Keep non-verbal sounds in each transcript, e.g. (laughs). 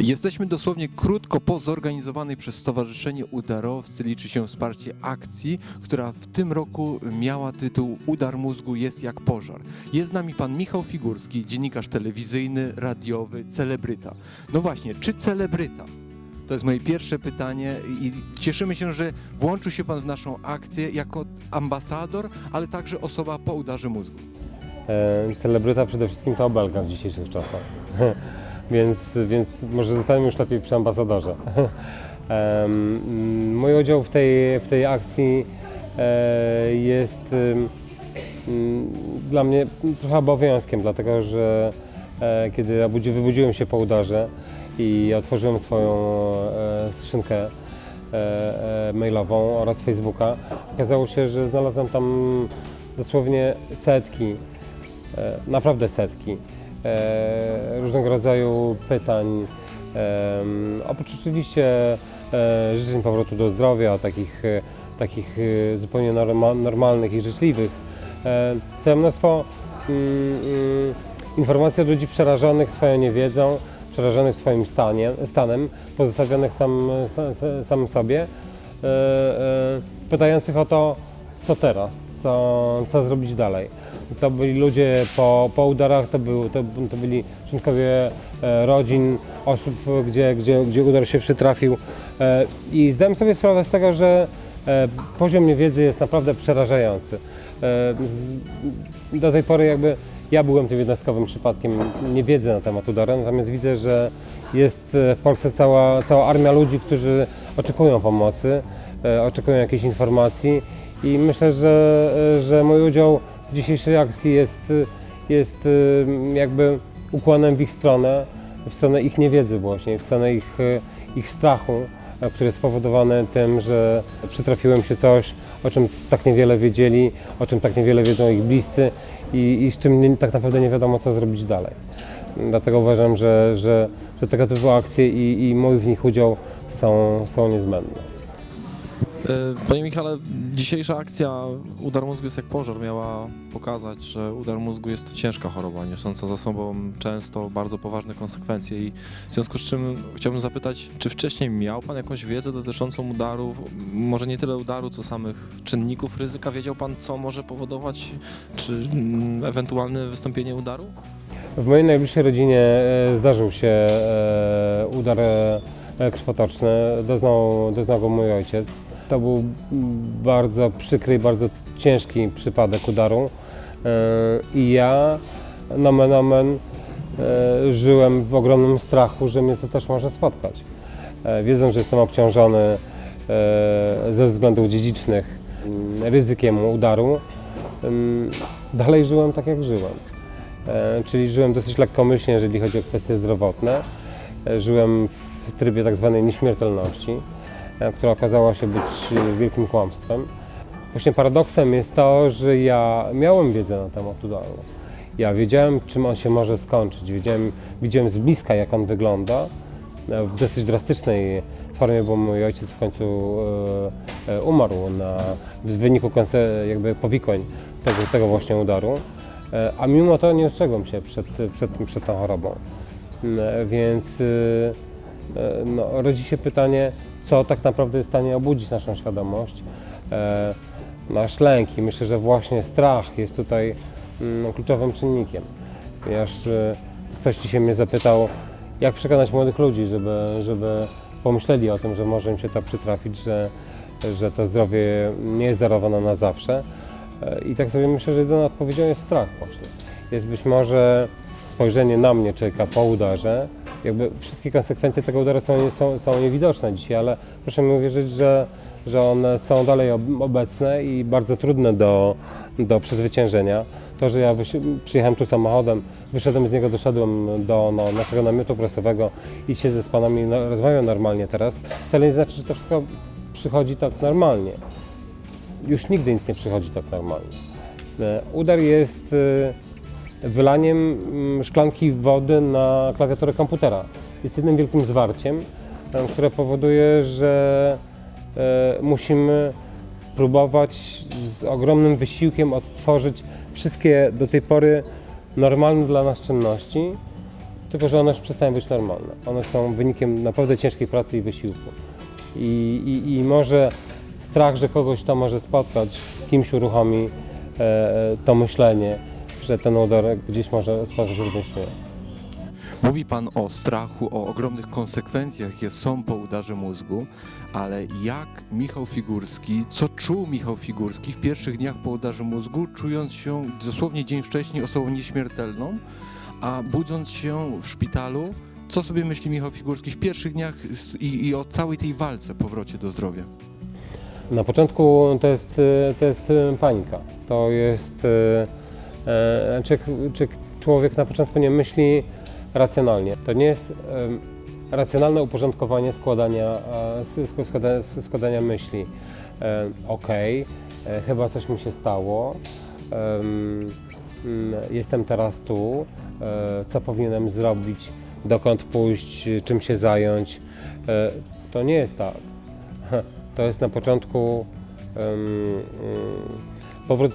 Jesteśmy dosłownie krótko po zorganizowanej przez Stowarzyszenie Udarowcy liczy się wsparcie akcji, która w tym roku miała tytuł Udar mózgu jest jak pożar. Jest z nami pan Michał Figurski, dziennikarz telewizyjny, radiowy, celebryta. No właśnie, czy celebryta? To jest moje pierwsze pytanie i cieszymy się, że włączył się pan w naszą akcję jako ambasador, ale także osoba po udarze mózgu. E, celebryta przede wszystkim to obelga w dzisiejszych czasach. (laughs) więc, więc może zostaniemy już lepiej przy ambasadorze. (laughs) Mm, Mój udział w tej, w tej akcji e, jest mm, dla mnie trochę obowiązkiem, dlatego że e, kiedy wybudziłem się po udarze i otworzyłem swoją e, skrzynkę mailową oraz Facebooka, okazało się, że znalazłem tam dosłownie setki naprawdę setki różnego rodzaju pytań. Oprócz oczywiście e, życzeń powrotu do zdrowia, takich, e, takich e, zupełnie norma, normalnych i życzliwych. E, Całe mnóstwo mm, mm, informacji od ludzi przerażonych swoją niewiedzą, przerażonych swoim stanie, stanem, pozostawionych sam, sam, sobie, e, e, pytających o to, co teraz, co, co zrobić dalej. To byli ludzie po, po udarach, to, był, to, to byli członkowie e, rodzin, osób, gdzie, gdzie, gdzie udar się przytrafił. E, I zdałem sobie sprawę z tego, że e, poziom niewiedzy jest naprawdę przerażający. E, z, do tej pory jakby ja byłem tym jednostkowym przypadkiem niewiedzy na temat udara, natomiast widzę, że jest e, w Polsce cała, cała armia ludzi, którzy oczekują pomocy, e, oczekują jakiejś informacji i myślę, że, e, że mój udział dzisiejszej akcji jest, jest e, jakby ukłonem w ich stronę, w stronę ich niewiedzy właśnie, w stronę ich, e, ich strachu, e, który jest spowodowany tym, że przytrafiło im się coś, o czym tak niewiele wiedzieli, o czym tak niewiele wiedzą ich bliscy i, i z czym nie, tak naprawdę nie wiadomo, co zrobić dalej. Dlatego uważam, że, że, że tego typu akcje i, i mój w nich udział są, są niezbędne. E, Panie Michale, dzisiejsza akcja Udar mózgu jest jak pożar miała pokazać, że udar mózgu jest to ciężka choroba, niosąca za sobą często bardzo poważne konsekwencje i w związku z czym chciałbym zapytać, czy wcześniej miał Pan jakąś wiedzę dotyczącą udarów, może nie tyle udaru, co samych czynników ryzyka? Wiedział Pan, co może powodować, czy mm, ewentualne wystąpienie udaru? W mojej najbliższej rodzinie e, zdarzył się e, udar krwotoczny, doznał, doznał go mój ojciec. To był bardzo przykry i bardzo ciężki przypadek udaru e, i ja, nomen omen, e, żyłem w ogromnym strachu, że mnie to też może spotkać. E, Wiedząc, że jestem obciążony ze względów dziedzicznych mm, ryzykiem udaru, mm, dalej żyłem tak jak żyłem. Czyli żyłem dosyć lekkomyślnie, jeżeli chodzi o kwestie zdrowotne. Żyłem w trybie tak zwanej nieśmiertelności, która okazała się być e, wielkim kłamstwem. Właśnie paradoksem jest to, że ja miałem wiedzę na temat udaru. Ja wiedziałem, czym on się może skończyć. Wiedziałem, widziałem z bliska, jak on wygląda. E, W dosyć drastycznej formie, bo mój ojciec w końcu e, e, umarł na, w wyniku jakby powikłań tego, tego właśnie udaru. E, A mimo to nie ostrzegłem się przed, przed, przed tą chorobą. Mm, Więc e, no, rodzi się pytanie, co tak naprawdę jest w stanie obudzić naszą świadomość, e, nasz lęk i myślę, że właśnie strach jest tutaj mm, kluczowym czynnikiem. Ponieważ e, ktoś dzisiaj mnie zapytał, jak przekonać młodych ludzi, żeby, żeby pomyśleli o tym, że może im się to przytrafić, że, że to zdrowie nie jest darowane na zawsze. E, I tak sobie myślę, że jedyną odpowiedzią jest strach właśnie. Jest być może spojrzenie na mnie człowieka po udarze. Jakby wszystkie konsekwencje tego udaru są, są, są niewidoczne dzisiaj, ale proszę mi uwierzyć, że, że one są dalej ob- obecne i bardzo trudne do, do przezwyciężenia. To, że ja przyjechałem tu samochodem, wyszedłem z niego, doszedłem do no, naszego namiotu prasowego i siedzę z panami, no, rozmawiam normalnie teraz, wcale nie znaczy, że to wszystko przychodzi tak normalnie już nigdy nic nie przychodzi tak normalnie. E, Udar jest e, wylaniem mm, szklanki wody na klawiaturę komputera. Jest jednym wielkim zwarciem, e, które powoduje, że e, musimy próbować z ogromnym wysiłkiem odtworzyć wszystkie do tej pory normalne dla nas czynności, tylko że one już przestają być normalne. One są wynikiem naprawdę ciężkiej pracy i wysiłku. I, i, i może strach, że kogoś to może spotkać, kimś uruchomi e, e, to myślenie, że ten udar gdzieś może spotkać również mnie. Mówi Pan o strachu, o ogromnych konsekwencjach, jakie są po udarze mózgu, ale jak Michał Figurski, co czuł Michał Figurski w pierwszych dniach po udarze mózgu, czując się dosłownie dzień wcześniej osobą nieśmiertelną, a budząc się w szpitalu, co sobie myśli Michał Figurski w pierwszych dniach i, i o całej tej walce, powrocie do zdrowia? Na początku to jest, to jest e, panika. To jest, e, czy, czy człowiek na początku nie myśli racjonalnie. To nie jest e, racjonalne uporządkowanie składania, e, składania myśli. E, e, chyba coś mi się stało. Mm, jestem teraz tu. E, co powinienem zrobić? Dokąd pójść? Czym się zająć? E, to nie jest tak. (laughs) To jest na początku mm, powrót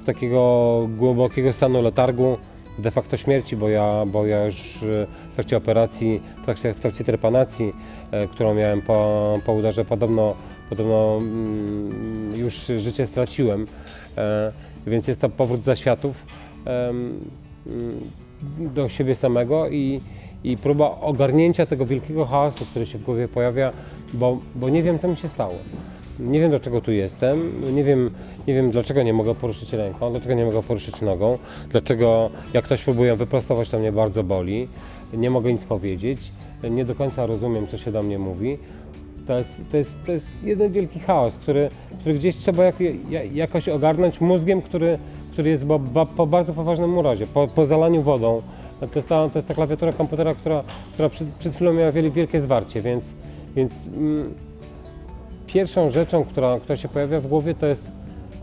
z takiego głębokiego stanu letargu, de facto śmierci, bo ja, bo ja już e, w trakcie operacji, w trakcie, w trakcie trepanacji, e, którą miałem po, po udarze, podobno, podobno mm, już życie straciłem, e, więc jest to powrót zaświatów mm, do siebie samego i, i próba ogarnięcia tego wielkiego chaosu, który się w głowie pojawia, bo, bo nie wiem, co mi się stało. Nie wiem, dlaczego tu jestem, nie wiem, nie wiem, dlaczego nie mogę poruszyć ręką, dlaczego nie mogę poruszyć nogą, dlaczego jak ktoś próbuje wyprostować, to mnie bardzo boli, nie mogę nic powiedzieć, nie do końca rozumiem, co się do mnie mówi. To jest, to jest, to jest jeden wielki chaos, który, który gdzieś trzeba jak, ja- jakoś ogarnąć mózgiem, który, który jest bo, po bardzo poważnym urodzie, po, po zalaniu wodą. To jest ta, to jest ta klawiatura komputera, która, która przed, przed chwilą miała wielkie zwarcie, więc, więc mm, pierwszą rzeczą, która, która się pojawia w głowie, to jest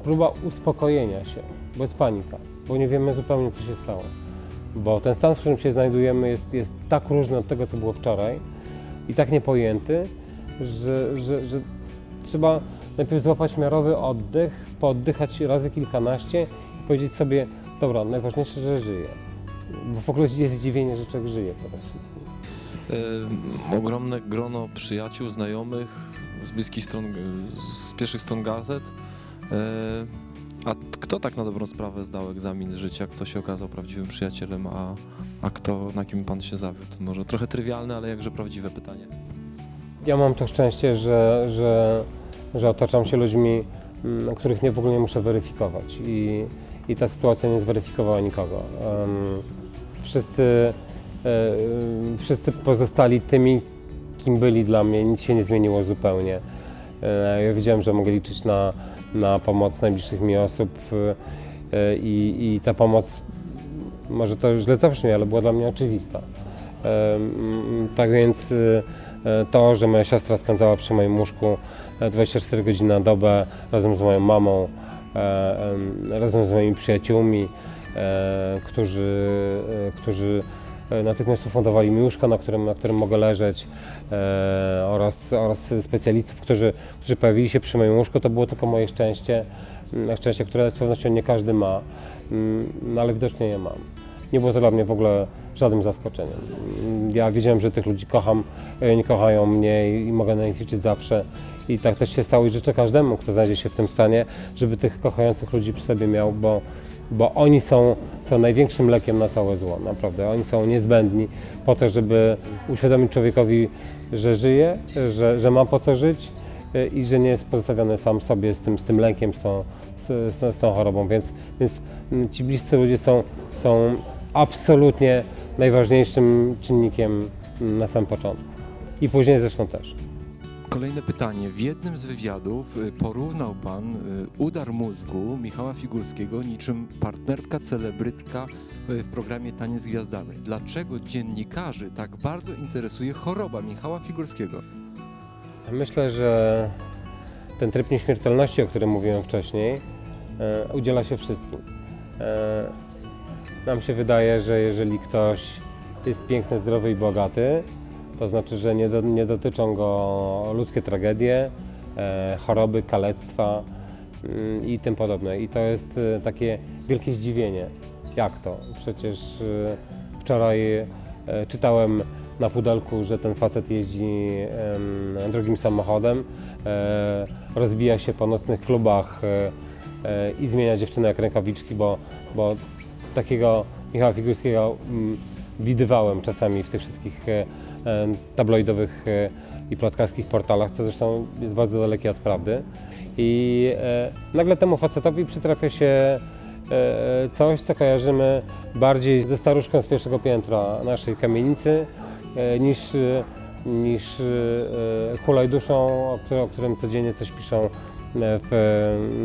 próba uspokojenia się, bo jest panika, bo nie wiemy zupełnie, co się stało. Bo ten stan, w którym się znajdujemy, jest, jest tak różny od tego, co było wczoraj i tak niepojęty, że, że, że trzeba najpierw złapać miarowy oddech, pooddychać razy kilkanaście i powiedzieć sobie, dobra, najważniejsze, że żyję. Bo w ogóle jest zdziwienie, że człowiek żyje tym wszystkim. Ogromne grono przyjaciół, znajomych z bliskich stron, e, z pierwszych stron gazet. E, a kto tak na dobrą sprawę zdał egzamin życia? Kto się okazał prawdziwym przyjacielem, a, a kto, na kim pan się zawiódł? Może trochę trywialne, ale jakże prawdziwe pytanie. Ja mam to szczęście, że, że, że otaczam się ludźmi, mm, których nie w ogóle nie muszę weryfikować i, i ta sytuacja nie zweryfikowała nikogo. Wszyscy, e, wszyscy pozostali tymi, kim byli dla mnie, nic się nie zmieniło zupełnie. E, ja wiedziałem, że mogę liczyć na, na pomoc najbliższych mi osób e, i, i ta pomoc, może to źle zabrzmi, ale była dla mnie oczywista. Em, Tak więc e, to, że moja siostra spędzała przy moim łóżku e, 24 godziny na dobę razem z moją mamą, e, em, razem z moimi przyjaciółmi, e, którzy, e, którzy e, natychmiast ufundowali mi łóżko, na którym, na którym mogę leżeć e, oraz, oraz specjalistów, którzy, którzy pojawili się przy moim łóżku, to było tylko moje szczęście, mm, szczęście, które z pewnością nie każdy ma, mm, no ale widocznie je mam. Nie było to dla mnie w ogóle żadnym zaskoczeniem. Ja wiedziałem, że tych ludzi kocham, e, nie kochają mnie i i mogę na nich liczyć zawsze. I tak też się stało i życzę każdemu, kto znajdzie się w tym stanie, żeby tych kochających ludzi przy sobie miał, bo, bo oni są, są największym lekiem na całe zło, naprawdę. Oni są niezbędni po to, żeby uświadomić człowiekowi, że żyje, że, że ma po co żyć e, i że nie jest pozostawiony sam sobie z tym, z tym lękiem, z tą, z, z tą chorobą. Więc, więc mm, ci bliscy ludzie są, są absolutnie najważniejszym czynnikiem mm, na samym początku. I później zresztą też. Kolejne pytanie. W jednym z wywiadów y, porównał Pan y, udar mózgu Michała Figurskiego niczym partnerka celebrytka y, w programie Taniec z Gwiazdami. Dlaczego dziennikarzy tak bardzo interesuje choroba Michała Figurskiego? Myślę, że ten tryb nieśmiertelności, o którym mówiłem wcześniej, e, udziela się wszystkim. E, nam się wydaje, że jeżeli ktoś jest piękny, zdrowy i bogaty, to znaczy, że nie, do, nie dotyczą go ludzkie tragedie, e, choroby, kalectwa mm, i tym podobne. I to jest e, takie wielkie zdziwienie. Jak to? Przecież e, wczoraj, E, Czytałem na pudelku, że ten facet jeździ em, drugim samochodem, rozbija się po nocnych klubach i zmienia dziewczynę jak rękawiczki, bo, bo takiego Michała Figurskiego mm, widywałem czasami w tych wszystkich tabloidowych e, i plotkarskich portalach, co zresztą jest bardzo dalekie od prawdy. I e, nagle temu facetowi przytrafia się e, coś, co kojarzymy bardziej ze staruszką z pierwszego piętra naszej kamienicy e, niż, e, niż e, hulajduszą, o, którym- codziennie coś piszą e, w,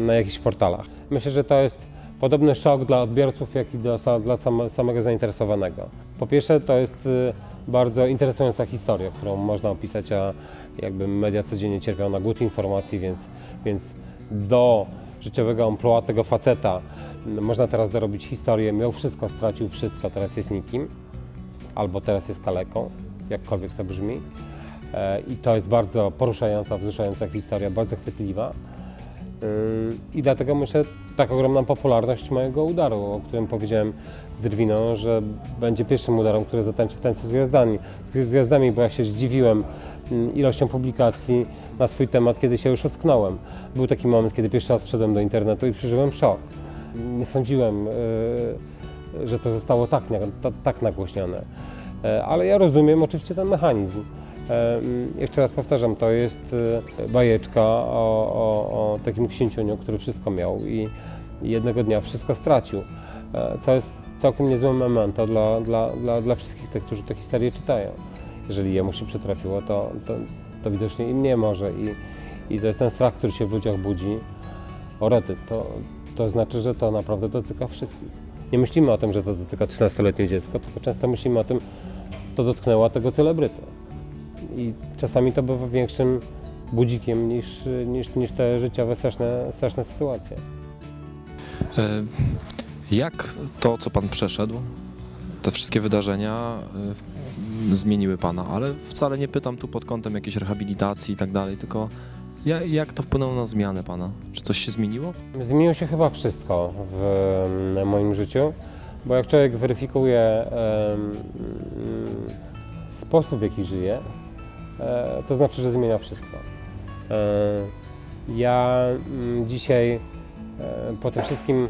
na jakichś portalach. Myślę, że to jest podobny szok dla odbiorców, jak i dla, dla sam, samego zainteresowanego. Po pierwsze, to jest e, bardzo interesująca historia, którą można opisać, a jakby media codziennie cierpią na głód informacji, więc, więc do życiowego emploi tego faceta można teraz dorobić historię. Miał wszystko, stracił wszystko, teraz jest nikim, albo teraz jest kaleką, jakkolwiek to brzmi. E, I to jest bardzo poruszająca, wzruszająca historia, bardzo chwytliwa. Yy, I dlatego myślę, tak ogromna popularność mojego udaru, o którym powiedziałem z Drwiną, że będzie pierwszym udarem, który zatańczy w tańcu z gwiazdami, z gwiazdami, bo ja się zdziwiłem mm, ilością publikacji na swój temat, kiedy się już ocknąłem. Był taki moment, kiedy pierwszy raz wszedłem do internetu i przeżyłem szok. Nie sądziłem, yy, że to zostało tak, tak nagłośnione. E, Ale ja rozumiem oczywiście ten mechanizm. Jeszcze raz powtarzam, to jest e, bajeczka o, o, o takim księciuniu, który wszystko miał i jednego dnia wszystko stracił. E, Co jest całkiem niezłym memento dla, dla, dla, dla wszystkich tych, którzy tę historię czytają. Jeżeli jemu się przytrafiło, to, to, to widocznie i mnie może. I, I to jest ten strach, który się w ludziach budzi. O rety, to, to znaczy, że to naprawdę dotyka wszystkich. Nie myślimy o tym, że to dotyka 13-letnie dziecko, tylko często myślimy o tym, to dotknęło tego celebrytę. I czasami to bywa większym budzikiem niż, niż, niż te życiowe straszne, straszne sytuacje. E, Jak to, co pan przeszedł, te wszystkie wydarzenia e, zmieniły pana? Ale wcale nie pytam tu pod kątem jakiejś rehabilitacji i tak dalej, tylko ja- jak to wpłynęło na zmianę pana? Czy coś się zmieniło? Zmieniło się chyba wszystko w moim życiu, bo jak człowiek weryfikuje sposób, w jaki żyje, to znaczy, że zmienia wszystko. E, Ja mm, dzisiaj e, po tym wszystkim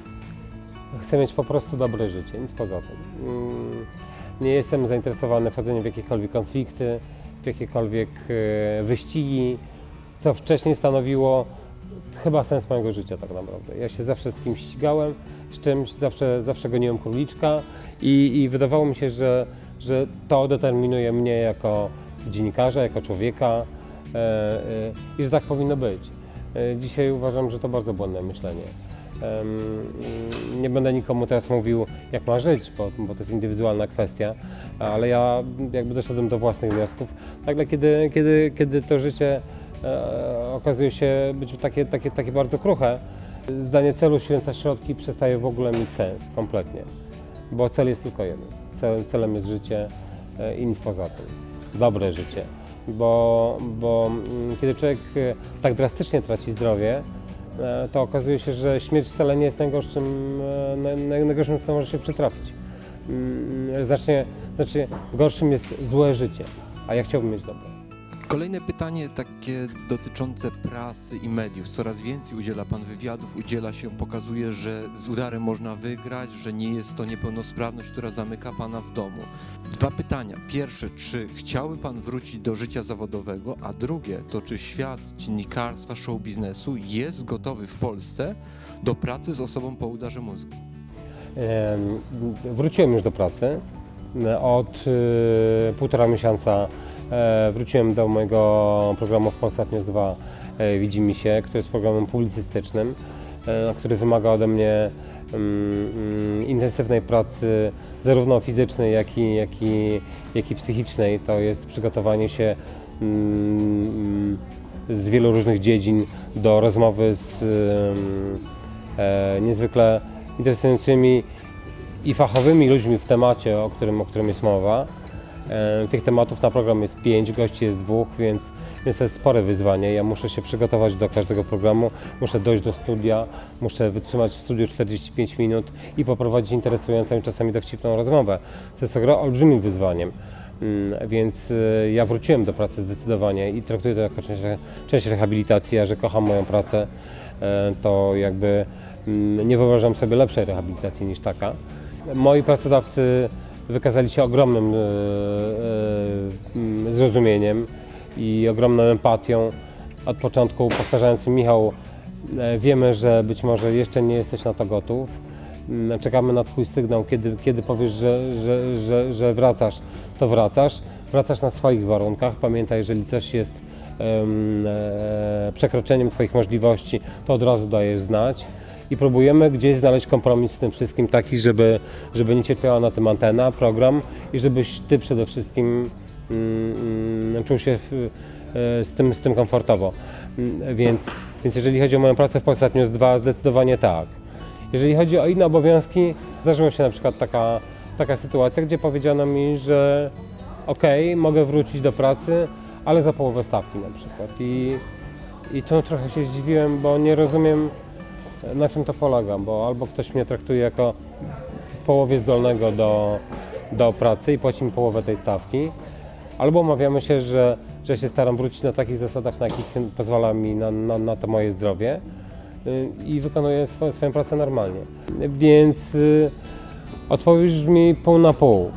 chcę mieć po prostu dobre życie, nic poza tym. Mm, Nie jestem zainteresowany wchodzeniem w jakiekolwiek konflikty, w jakiekolwiek e, wyścigi, co wcześniej stanowiło chyba sens mojego życia tak naprawdę. Ja się zawsze z kimś ścigałem, z czymś zawsze, zawsze goniłem króliczka i, i wydawało mi się, że, że to determinuje mnie jako dziennikarza, jako człowieka e, e, i że tak powinno być. E, dzisiaj uważam, że to bardzo błędne myślenie. Nie będę nikomu teraz mówił, jak ma żyć, bo, bo to jest indywidualna kwestia, ale ja jakby doszedłem do własnych wniosków. Nagle, kiedy, kiedy, kiedy to życie okazuje się być takie, takie, takie bardzo kruche, zdanie celu święca środki przestaje w ogóle mieć sens kompletnie, bo cel jest tylko jeden. Cel, celem jest życie i nic poza tym. Dobre życie. Bo, bo mm, kiedy człowiek e, tak drastycznie traci zdrowie, e, to okazuje się, że śmierć wcale nie jest najgorszym, e, naj- naj- najgorszym co może się przytrafić. Mm, Znacznie, znacznie gorszym jest złe życie, a ja chciałbym mieć dobre. Kolejne pytanie takie dotyczące prasy i mediów. Coraz więcej udziela Pan wywiadów, udziela się, pokazuje, że z udarem można wygrać, że nie jest to niepełnosprawność, która zamyka Pana w domu. Dwa pytania. Pierwsze, czy chciałby Pan wrócić do życia zawodowego, a drugie, to czy świat dziennikarstwa, show biznesu jest gotowy w Polsce do pracy z osobą po udarze mózgu? Em, Wróciłem już do pracy. Od y, półtora miesiąca wróciłem do mojego programu w Polsat News 2 e, Widzi mi się, który jest programem publicystycznym, e, który wymaga ode mnie mm, mm, intensywnej pracy zarówno fizycznej, jak i, jak i, jak i psychicznej. To jest przygotowanie się mm, z wielu różnych dziedzin do rozmowy z e, niezwykle interesującymi i fachowymi ludźmi w temacie, o którym, o którym jest mowa. E, Tych tematów na program jest pięć, gości jest dwóch, więc, więc to jest spore wyzwanie. Ja muszę się przygotować do każdego programu, muszę dojść do studia, muszę wytrzymać w studiu 45 minut i poprowadzić interesującą i czasami dowcipną rozmowę. To jest olbrzymim wyzwaniem. Mm, Więc y, ja wróciłem do pracy zdecydowanie i traktuję to jako część, część rehabilitacji, a że kocham moją pracę, e, to jakby mm, nie wyobrażam sobie lepszej rehabilitacji niż taka. Moi pracodawcy wykazali się ogromnym e, e, zrozumieniem i ogromną empatią. Od początku powtarzając mi, Michał, e, wiemy, że być może jeszcze nie jesteś na to gotów. Czekamy na Twój sygnał, kiedy, kiedy powiesz, że, że, że, że wracasz, to wracasz. Wracasz na swoich warunkach. Pamiętaj, jeżeli coś jest em, przekroczeniem Twoich możliwości, to od razu dajesz znać. I próbujemy gdzieś znaleźć kompromis w tym wszystkim taki, żeby, żeby nie cierpiała na tym antena, program i żebyś Ty przede wszystkim mm, mm, czuł się w, e, z, tym, z tym komfortowo. Mm, Więc, więc jeżeli chodzi o moją pracę w Polsat News 2, zdecydowanie tak. Jeżeli chodzi o inne obowiązki, zdarzyła się na przykład taka, taka sytuacja, gdzie powiedziano mi, że okej, mogę wrócić do pracy, ale za połowę stawki na przykład. I, I to trochę się zdziwiłem, bo nie rozumiem na czym to polega, bo albo ktoś mnie traktuje jako w połowie zdolnego do, do pracy i płaci mi połowę tej stawki, albo umawiamy się, że, że się staram wrócić na takich zasadach, na jakich pozwala mi na, na, na to moje zdrowie y, i wykonuję swoją, swoją pracę normalnie. Więc y, odpowiedź brzmi pół na pół.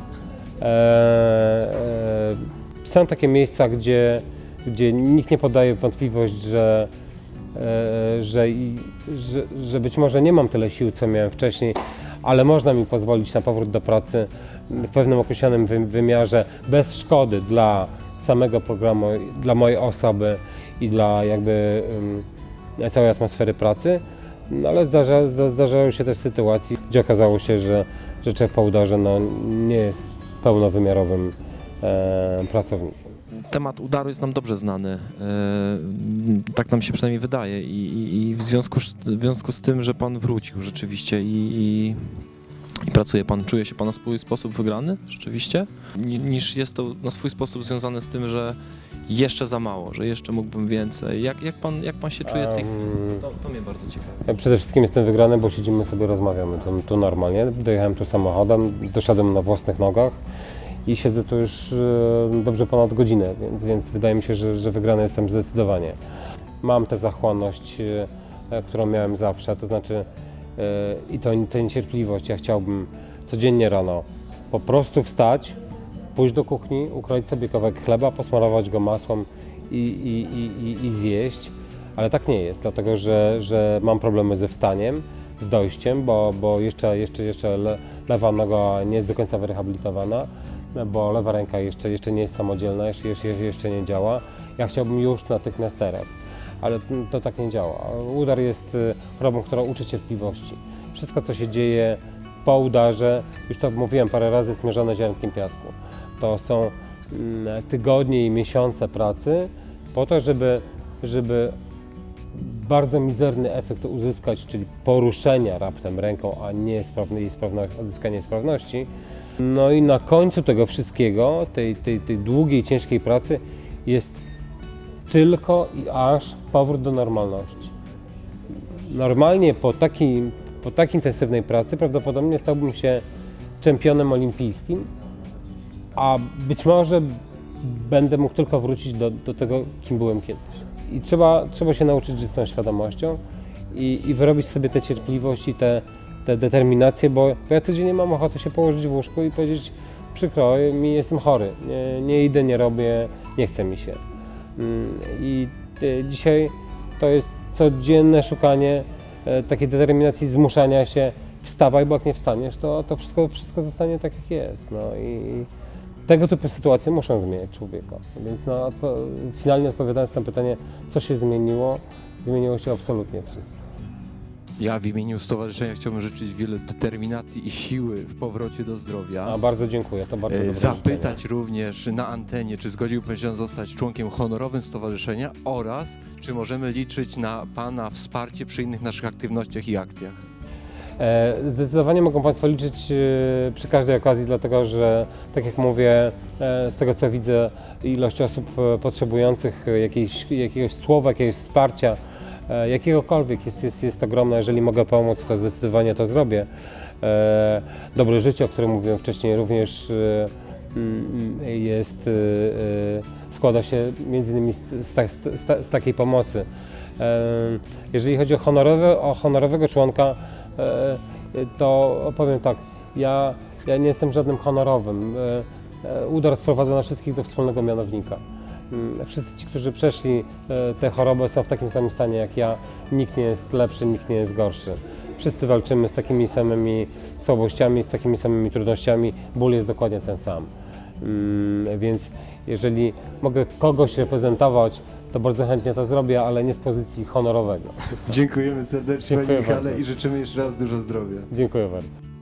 E, e, są takie miejsca, gdzie, gdzie nikt nie podaje wątpliwość, że, że, i- że, że być może nie mam tyle sił, co miałem wcześniej, ale można mi pozwolić na powrót do pracy w pewnym określonym wy- wymiarze bez szkody dla samego programu, dla mojej osoby i dla jakby całej atmosfery pracy. No ale zdarza, zda, zdarzały się też sytuacje, gdzie okazało się, że, że człowiek po udarze no, nie jest pełnowymiarowym e, pracownikiem. Temat udaru jest nam dobrze znany, e, tak nam się przynajmniej wydaje i, i, i w, związku, z- w związku z tym, że pan wrócił rzeczywiście i, i, i pracuje pan, czuje się pan na swój sposób wygrany rzeczywiście, Ni- niż jest to na swój sposób związane z tym, że jeszcze za mało, że jeszcze mógłbym więcej. Jak, jak, pan, jak pan się czuje w tej chwili? To, to mnie bardzo ciekawi. Ja Przede wszystkim jestem wygrany, bo siedzimy sobie, rozmawiamy tu, tu normalnie. Dojechałem tu samochodem, doszedłem na własnych nogach i siedzę tu już e, dobrze ponad godzinę, więc, więc wydaje mi się, że, że wygrany jestem zdecydowanie. Mam tę zachłanność, e, którą miałem zawsze, to znaczy e, i to, tę niecierpliwość. Ja chciałbym codziennie rano po prostu wstać, pójść do kuchni, ukroić sobie kawałek chleba, posmarować go masłem i, i, i, i, zjeść. Ale tak nie jest, dlatego że, że mam problemy ze wstaniem, z dojściem, bo, bo jeszcze, jeszcze, jeszcze le, lewa noga nie jest do końca wyrehabilitowana, bo lewa ręka jeszcze, jeszcze nie jest samodzielna, jeszcze, jeszcze, nie działa. Ja chciałbym już natychmiast teraz, ale to tak nie działa. Udar jest y, chorobą, która uczy cierpliwości. Wszystko, co się dzieje po udarze, już to mówiłem parę razy, jest mierzone ziarnkiem piasku. To są mm, tygodnie i miesiące pracy po to, żeby, żeby bardzo mizerny efekt uzyskać, czyli poruszenia raptem ręką, a nie sprawne, odzyskanie sprawności. No i na końcu tego wszystkiego, tej, tej, tej długiej, ciężkiej pracy jest tylko i aż powrót do normalności. Normalnie po takiej, po tak intensywnej pracy prawdopodobnie stałbym się czempionem olimpijskim, a być może będę mógł tylko wrócić do, do tego, kim byłem kiedyś. I trzeba, trzeba się nauczyć żyć z tą świadomością i, i wyrobić sobie tę cierpliwość i tę tę determinację, bo, ja codziennie mam ochotę się położyć w łóżku i powiedzieć przykro, mi jestem chory, nie, nie idę, nie robię, nie chce mi się. Mm, I e, dzisiaj to jest codzienne szukanie e, takiej determinacji, zmuszania się, wstawaj, bo jak nie wstaniesz, to, to wszystko, wszystko zostanie tak, jak jest. No i tego typu sytuacje muszą zmieniać człowieka. Więc no, finalnie odpowiadając na pytanie, co się zmieniło, zmieniło się absolutnie wszystko. Ja w imieniu stowarzyszenia chciałbym życzyć wiele determinacji i siły w powrocie do zdrowia. A bardzo dziękuję, to bardzo E, dobre Zapytać również na antenie, czy zgodziłby się zostać członkiem honorowym stowarzyszenia oraz czy możemy liczyć na Pana wsparcie przy innych naszych aktywnościach i akcjach. E, Zdecydowanie mogą Państwo liczyć e, przy każdej okazji, dlatego że, tak jak mówię, e, z tego co widzę, ilość osób e, potrzebujących e, jakiejś, jakiegoś słowa, jakiegoś wsparcia, jakiegokolwiek jest, jest, jest ogromna. Jeżeli mogę pomóc, to zdecydowanie to zrobię. E, Dobre życie, o którym mówiłem wcześniej, również e, mm, jest, e, e, składa się między innymi z, z, z, z, takiej pomocy. E, Jeżeli chodzi o, honorowe, o honorowego członka, e, to powiem tak, ja, ja nie jestem żadnym honorowym. E, e, Udar sprowadza nas wszystkich do wspólnego mianownika. Mm, Wszyscy ci, którzy przeszli e, tę chorobę są w takim samym stanie jak ja. Nikt nie jest lepszy, nikt nie jest gorszy. Wszyscy walczymy z takimi samymi słabościami, z takimi samymi trudnościami. Ból jest dokładnie ten sam. Mm, Więc jeżeli mogę kogoś reprezentować, to bardzo chętnie to zrobię, ale nie z pozycji honorowego. Dziękujemy serdecznie Dziękuję Panie Michale bardzo. i życzymy jeszcze raz dużo zdrowia. Dziękuję bardzo.